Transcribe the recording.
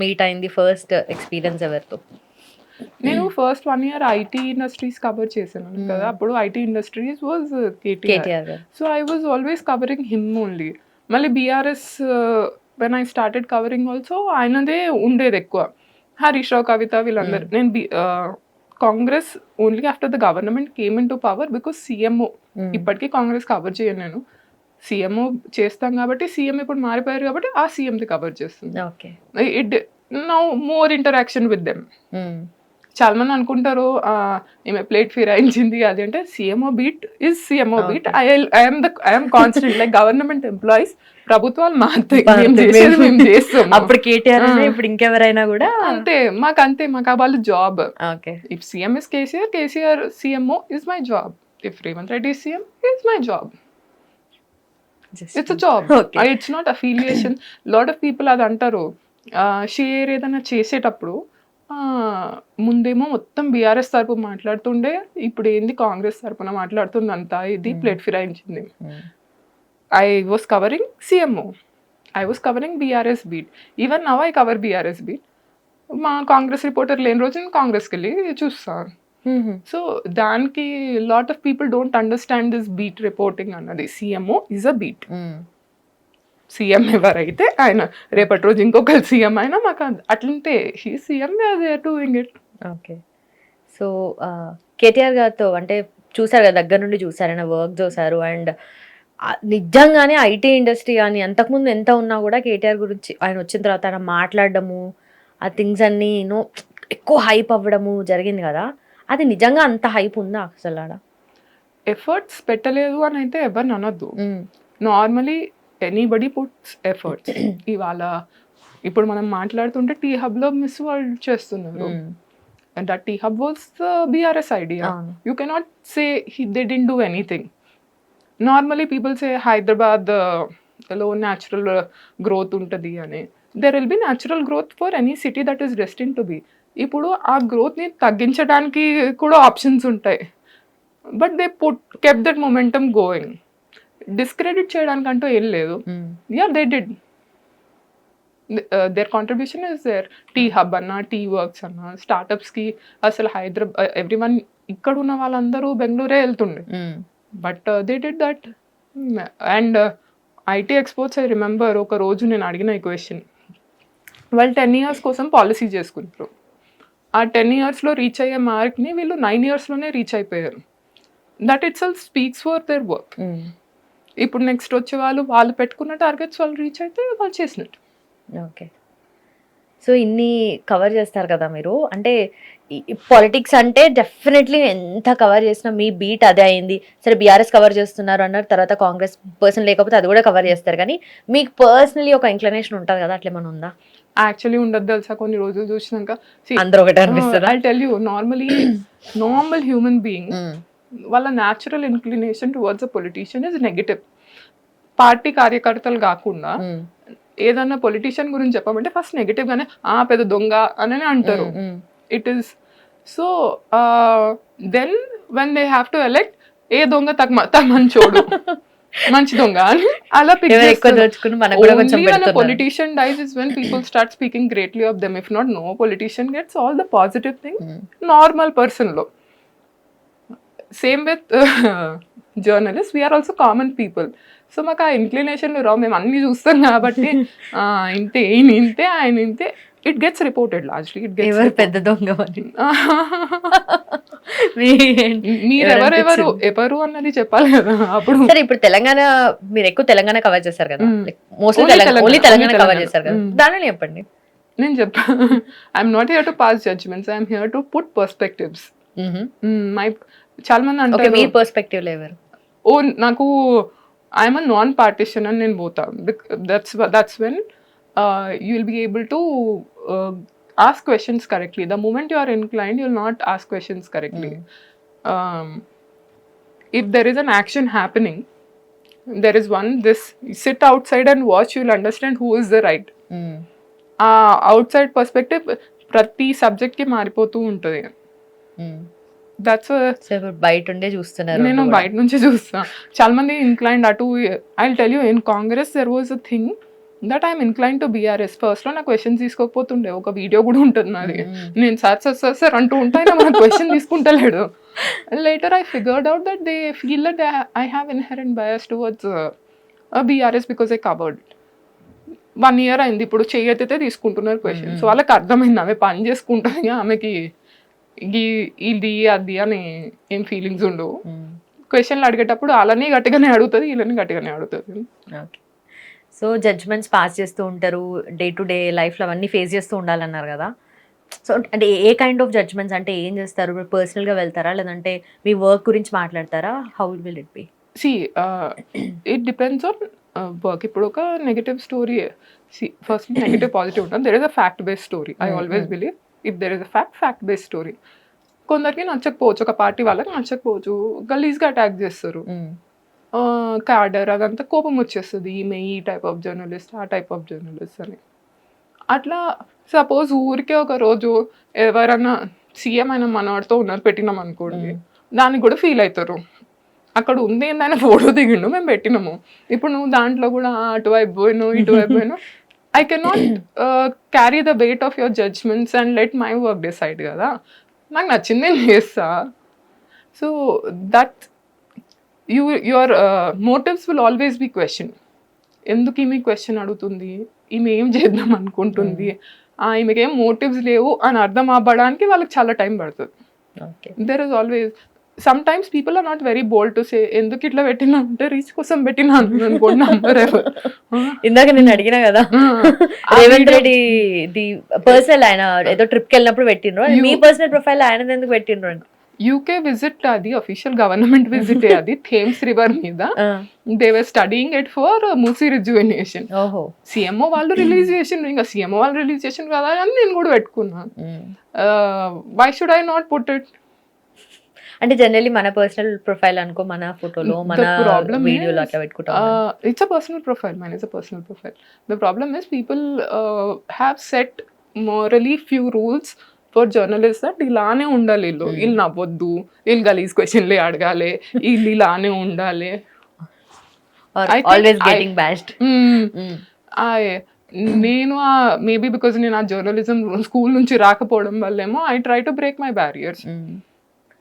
Meet అయింది first experience ఎవరితో నేను first one year IT industries cover చేశాను కదా. అప్పుడు IT industries was KTR so I was always covering him only మళ్ళీ BRS when I started covering also ఆయనదే ఉండేది ఎక్కువ. హరీష్ రావు కవిత వీళ్ళందరూ. నేను be Congress only after the government came into power because CMO ఇప్పటికీ కాంగ్రెస్ కవర్ చేయను నేను. సీఎంఓ చేస్తాం కాబట్టి సీఎం ఇప్పుడు మారిపోయారు కాబట్టి ఆ సీఎంది కవర్ చేస్తుంది. Okay. It now more interaction with them చాలా మంది అనుకుంటారు ఈమె ప్లేట్ ఫిరాయించింది అది అంటే CMO beat is CMO beat I'm the I'm constant like government employees ప్రభుత్వాలు మారుతాయి మేము చేస్తాం అప్పుడు కేటీఆర్ ఇప్పుడు ఇంకెవరైనా కూడా అంతే మాకు అంతే మాకు ఆ వాళ్ళు job okay if CM is KCR KCR CMO is my job if Revanth Reddy CM is my job it's job. It's not affiliation lot of people అది అంటారు. షేర్ ఏదైనా చేసేటప్పుడు ముందేమో మొత్తం బీఆర్ఎస్ తరపు మాట్లాడుతుండే ఇప్పుడు ఏంది కాంగ్రెస్ తరపున మాట్లాడుతుంది అంతా ఇది plate ఫిరాయించింది. I was covering CMO I was covering BRS beat even now I cover BRS beat మా కాంగ్రెస్ రిపోర్టర్ లేని రోజు నేను కాంగ్రెస్కి వెళ్ళి చూస్తాను సో దానికి lot of people don't understand this beat reporting అన్నది. CMO is a beat CM ఎవరైతే ఆయన రేపటి రోజు ఇంకొకరు సీఎం అయినా మాకు అట్లంటే he CM doing it okay so KTR గారితో అంటే చూసారు కదా దగ్గర నుండి చూసారు ఆయన వర్క్ చూసారు అండ్ నిజంగానే ఐటీ ఇండస్ట్రీ కానీ అంతకుముందు ఎంత ఉన్నా కూడా కేటీఆర్ గురించి ఆయన వచ్చిన తర్వాత ఆయన మాట్లాడడము ఆ థింగ్స్ అన్నీ ఎక్కువ హైప్ అవ్వడము జరిగింది కదా. అది నిజంగా అంత హైప్ ఉందా అసలు ఆడ? ఎఫర్ట్స్ పెట్టలేదు అని అయితే ఎవరిని అనొద్దు. నార్మలీ ఎనీబడి పుట్స్ ఎఫర్ట్స్ ఇవాళ ఇప్పుడు మనం మాట్లాడుతుంటే టీ హబ్లో మిస్ వాళ్ళు చేస్తున్నారు. And that T hub was BRS idea. You cannot say they didn't do anything normally people say హైదరాబాద్లో న్యాచురల్ గ్రోత్ ఉంటుంది అని. There will be natural growth for any city that is destine to be ఇప్పుడు ఆ గ్రోత్ని తగ్గించడానికి కూడా options ఉంటాయి. But they put kept that momentum going discredit చేయడానికి అంటూ ఏం లేదు. Yeah they did their contribution is their T hub అన్న టీ వర్క్స్ అన్న స్టార్టప్స్కి అసలు హైదరాబాద్ ఎవ్రీ వన్ ఇక్కడ ఉన్న వాళ్ళందరూ బెంగళూరే వెళ్తుండే. But they did that and IT exports I remember ఒక రోజు నేను అడిగిన ఈ క్వశ్చన్ వాళ్ళు టెన్ ఇయర్స్ కోసం పాలసీ చేసుకుంటారు ఆ టెన్ ఇయర్స్లో రీచ్ అయ్యే మార్క్ని వీళ్ళు నైన్ ఇయర్స్లోనే రీచ్ అయిపోయారు. That it's all speaks for their work ఇప్పుడు నెక్స్ట్ వచ్చే వాళ్ళు వాళ్ళు పెట్టుకున్న టార్గెట్స్ వాళ్ళు రీచ్ అయితే వాళ్ళు చేసినట్టు. ఓకే సో ఇన్ని కవర్ చేస్తారు కదా మీరు? అంటే పాలిటిక్స్ అంటే డెఫినెట్లీ ఎంత కవర్ చేసినా మీ బీట్ అదే అయింది. సరే బీఆర్ఎస్ కవర్ చేస్తున్నారు అన్నారు తర్వాత కాంగ్రెస్ పర్సన్ లేకపోతే అది కూడా కవర్ చేస్తారు. కానీ మీకు పర్సనలీ ఒక ఇంక్లనేషన్ ఉంటుంది కదా? అట్లా ఏమైనా ఉందా? యాక్చువల్లీ ఉండదు తెలుసా కొన్ని రోజులు చూసినాక? అందరూ ఒకటే అనిపిస్తుందా? I tell you normally normal human being వాళ్ళ natural inclination towards a politician is negative party కార్యకర్తలు కాకుండా ఏదన్నా పొలిటీషియన్ గురించి చెప్పమంటే ఫస్ట్ నెగటివ్ గానే ఆ పెద్ద దొంగ అని అంటారు. It is so then when they have to elect a దొంగ తగ్గ మంచోడు మంచి దొంగ. అని అలా ఎక్కువ పెడుతున్నారు. politician dies is when people start speaking greatly of them. If not, no politician gets all the positive thing. Normal person లో same with journalist we are also common people so మాకు ఆ ఇన్క్లినేషన్లు రావు. మేము అన్ని చూస్తాం కాబట్టి ఇంతే ఈయన ఇంతే ఆయన ఇంతే. It gets reported lastly it gets పెద్ద దొంగ మరి మీ- మీరు ఎవరెవరు ఎవరు అన్నది చెప్పాలి కదా అప్పుడు. సరే ఇప్పుడు తెలంగాణ మీరు ఎక్కువ తెలంగాణ కవర్ చేశారు కదా. Mostly Telangana only cover. చేశారు కదా. దానిని చెప్పండి. నేను చెప్పా. I'm not here to pass judgments I'm here to put perspectives my చాలా మంది అంటారు. మీ పర్స్పెక్టివ్ ఎవరు? ఓ నాకు ఐఎమ్ అ నాన్ పార్టిషన్ అని నేను పోతా. That's that's when you will be able to ask questions correctly the moment you are inclined you will not ask questions correctly if there is an action happening there is one this sit outside and watch you'll understand who is the right ఆ out side perspective ప్రతి subject కి మారిపోతూ ఉంటుంది that's so ఇప్పుడు బయట ఉండే చూస్తున్నారు నేను బయట నుంచి చూస్తా చాలా మంది ఇంక్లైండ్ అటు I tell you in Congress there was a thing that I'm incline to BRS. ఫస్ట్లో నా క్వశ్చన్ తీసుకోకపోతుండే. ఒక వీడియో కూడా ఉంటుంది నాది. నేను సార్ సార్ సార్ సార్ అంటూ ఉంటాయి మన question తీసుకుంటలేడు. Later I figured out that they feel that I have inherent bias towards BRS because I covered one year అయింది. ఇప్పుడు చేయతే తీసుకుంటున్నారు క్వశ్చన్ సో వాళ్ళకి అర్థమైంది. ఆమె పని చేసుకుంటుంది. ఆమెకి ఇది అది అని ఏం ఫీలింగ్స్ ఉండవు. క్వశ్చన్లు అడిగేటప్పుడు వాళ్ళని గట్టిగానే అడుగుతుంది వీళ్ళని గట్టిగానే అడుగుతుంది. ఓకే. సో జడ్జ్మెంట్స్ పాస్ చేస్తూ ఉంటారు డే టు డే లైఫ్లో అవన్నీ ఫేస్ చేస్తూ ఉండాలన్నారు కదా. సో అంటే ఏ కైండ్ ఆఫ్ జడ్జ్మెంట్స్ అంటే ఏం చేస్తారు? మీరు పర్సనల్గా వెళ్తారా? లేదంటే మీ వర్క్ గురించి మాట్లాడతారా? How will it be see it depends on work ఇప్పుడు ఒక negative story see first negative positive ఉంటుంది there is a fact based story I always. Believe if there is a fact fact based story కొందరికి నచ్చకపోవచ్చు. ఒక party వాళ్ళకి నచ్చకపోవచ్చు. గలీజ్గా attack చేస్తారు. క్యాడర్ అదంతా కోపం వచ్చేస్తుంది. ఈమె ఈ టైప్ ఆఫ్ జర్నలిస్ట్ ఆ టైప్ ఆఫ్ జర్నలిస్ట్ అని. అట్లా సపోజ్ ఊరికే ఒక రోజు ఎవరన్నా సీఎం అయిన మనవాడితో ఉన్నారు పెట్టినాం అనుకోండి దానికి కూడా ఫీల్ అవుతారు అక్కడ ఉంది ఏందైనా ఫోటో దిగిండు మేము పెట్టినాము. ఇప్పుడు నువ్వు దాంట్లో కూడా అటువైపు పోయినావు ఇటువైపు పోయినావు. I can not carry the weight of your judgments and let my work decide కదా. నాకు నచ్చింది నేను చేస్తా. So that you your motives will always be question ఎందుకు ఈమె క్వశ్చన్ అడుగుతుంది? ఈమె ఏం చేద్దాం అనుకుంటుంది? ఆ, ఈమెకి మోటివ్స్ లేవు అని అర్థం అవ్వడానికి వాళ్ళకి చాలా టైం పడుతుంది. There is always sometimes people are not very bold to say ఎందుకు ఇట్లా పెట్టినా? అంటే రీచ్ కోసం పెట్టినా ఎవరు ఇందాక నేను అడిగినా కదా? రేవంత్ రెడ్డి ది పర్సనల్ ఆయన ఏదో ట్రిప్కి వెళ్ళినప్పుడు పెట్టిండ్రు. మీ పర్సనల్ ప్రొఫైల్ ఆయన ఎందుకు పెట్టిండ్రు యూకే విజిట్ అది అఫీషియల్ గవర్నమెంట్ విజిట్ అది థేమ్స్ రివర్ మీద they were studying it for Musi rejuvenation CMO వాళ్ళు రిలీజ్ చేసిండ్రు ఇంకా సీఎంఓ వాళ్ళు రిలీజ్ చేసిండ్రు కదా అని నేను కూడా పెట్టుకున్నా ఉమ్. Why should I not put it అంటే జనరల్లీ మన పర్సనల్ ప్రొఫైల్ అనుకో మన ఫోటోలో మన వీడియోలో అట్లా పెట్టుకుంటాం a personal profile. Mine is a personal profile. The problem is people uh, have set morally few rules for journalist that ఇలానే ఉండాలి వీళ్ళు. వీళ్ళు నవ్వొద్దు. వీళ్ళు గలీజ్ క్వశ్చన్లే అడగాలి. వీళ్ళు ఇలానే ఉండాలి. Hmm. I- నేను మేబీ బికాజ్ నేను ఆ జర్నలిజం స్కూల్ నుంచి రాకపోవడం వల్లేమో I try to break my barriers